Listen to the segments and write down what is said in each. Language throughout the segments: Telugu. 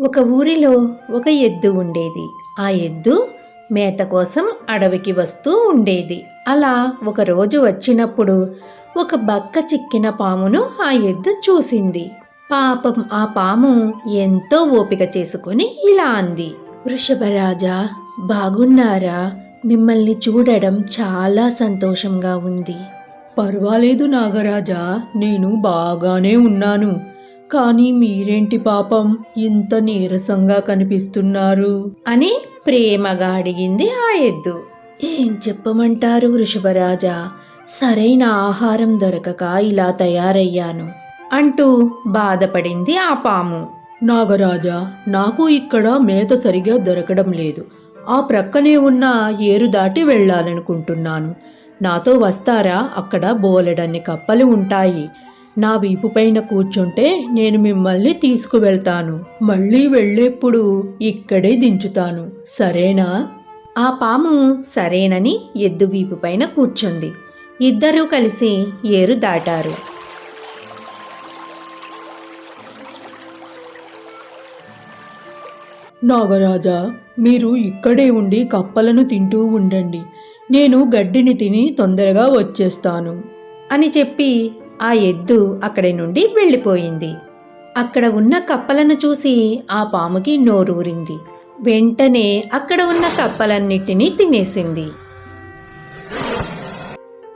ఒక ఊరిలో ఒక ఎద్దు ఉండేది. ఆ ఎద్దు మేత కోసం అడవికి వస్తూ ఉండేది. అలా ఒకరోజు వచ్చినప్పుడు ఒక బక్క చిక్కిన పామును ఆ ఎద్దు చూసింది. పాపం ఆ పాము ఎంతో ఓపిక చేసుకొని ఇలా అంది. వృషభరాజా బాగున్నారా? మిమ్మల్ని చూడడం చాలా సంతోషంగా ఉంది. పర్వాలేదు నాగరాజా నేను బాగానే ఉన్నాను. కానీ మీరేంటి పాపం? ఇంత నీరసంగా కనిపిస్తున్నారు. అని ప్రేమగా అడిగింది ఆ ఎద్దు. ఏం చెప్పమంటారు వృషభరాజా? సరైన ఆహారం దొరకక ఇలా తయారయ్యాను అంటూ బాధపడింది ఆ పాము. నాగరాజా నాకు ఇక్కడ మేత సరిగా దొరకడం లేదు. ఆ ప్రక్కనే ఉన్న ఏరు దాటి వెళ్ళాలనుకుంటున్నాను. నాతో వస్తారా? అక్కడ బోలెడన్ని కప్పలు ఉంటాయి. నా వీపు పైన కూర్చుంటే నేను మిమ్మల్ని తీసుకువెళ్తాను. మళ్ళీ వెళ్ళేప్పుడు ఇక్కడే దించుతాను. సరేనా? ఆ పాము సరేనని ఎద్దు వీపు పైన కూర్చుంది. ఇద్దరూ కలిసి ఏరు దాటారు. నాగరాజా మీరు ఇక్కడే ఉండి కప్పలను తింటూ ఉండండి. నేను గడ్డిని తిని తొందరగా వచ్చేస్తాను. అని చెప్పి ఆ ఎద్దు అక్కడి నుండి వెళ్ళిపోయింది. అక్కడ ఉన్న కప్పలను చూసి ఆ పాముకి నోరూరింది. వెంటనే అక్కడ ఉన్న కప్పలన్నిటినీ తినేసింది.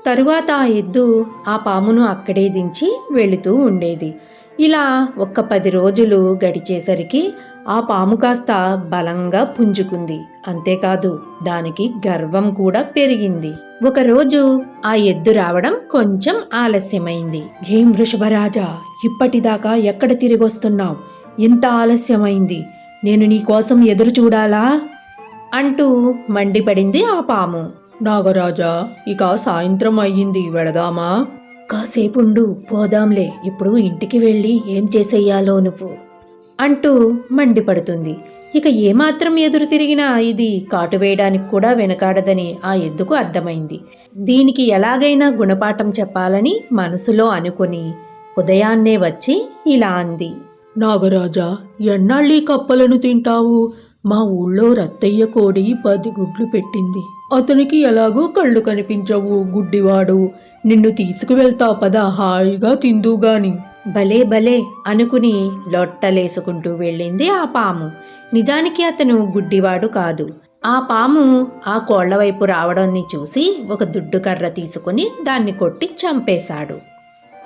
తరువాత ఆ ఎద్దు ఆ పామును అక్కడే దించి వెళుతూ ఉండేది. ఇలా ఒక్క పది రోజులు గడిచేసరికి ఆ పాము కాస్త బలంగా పుంజుకుంది. అంతేకాదు దానికి గర్వం కూడా పెరిగింది. ఒకరోజు ఆ ఎద్దు రావడం కొంచెం ఆలస్యమైంది. ఏం వృషభరాజా ఇప్పటిదాకా ఎక్కడ తిరిగొస్తున్నావు? ఇంత ఆలస్యమైంది. నేను నీకోసం ఎదురు చూడాలా? అంటూ మండిపడింది ఆ పాము. నాగరాజా ఇక సాయంత్రం అయ్యింది వెళదామా? కాసేపుండు పోదాంలే ఇప్పుడు ఇంటికి వెళ్ళి ఏం చేసేయాలో నువ్వు? అంటూ మండిపడుతుంది. ఇక ఏమాత్రం ఎదురు తిరిగినా ఇది కాటు వేయడానికి కూడా వెనకాడదని ఆ ఎద్దుకు అర్థమైంది. దీనికి ఎలాగైనా గుణపాఠం చెప్పాలని మనసులో అనుకుని ఉదయాన్నే వచ్చి ఇలా అంది. నాగరాజా ఎన్నాళ్ళీ కప్పలను తింటావు? మా ఊళ్ళో రత్తయ్య కోడి పది గుడ్లు పెట్టింది. అతనికి ఎలాగో కళ్ళు కనిపించవు గుడ్డివాడు. నిన్ను తీసుకువెళ్తా పద హాయిగా తిందుగాని భలే భలే అనుకుని లొట్టలేసుకుంటూ వెళ్ళింది ఆ పాము. నిజానికి అతను గుడ్డివాడు కాదు. ఆ పాము ఆ కోళ్ళ వైపు రావడాన్ని చూసి ఒక దుడ్డు కర్ర తీసుకుని దాన్ని కొట్టి చంపేశాడు.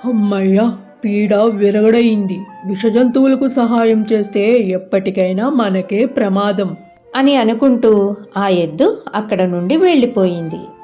అమ్మయ్య పీడ విరగడయింది. విషజంతువులకు సహాయం చేస్తే ఎప్పటికైనా మనకే ప్రమాదం. అని అనుకుంటూ ఆ ఎద్దు అక్కడ నుండి వెళ్ళిపోయింది.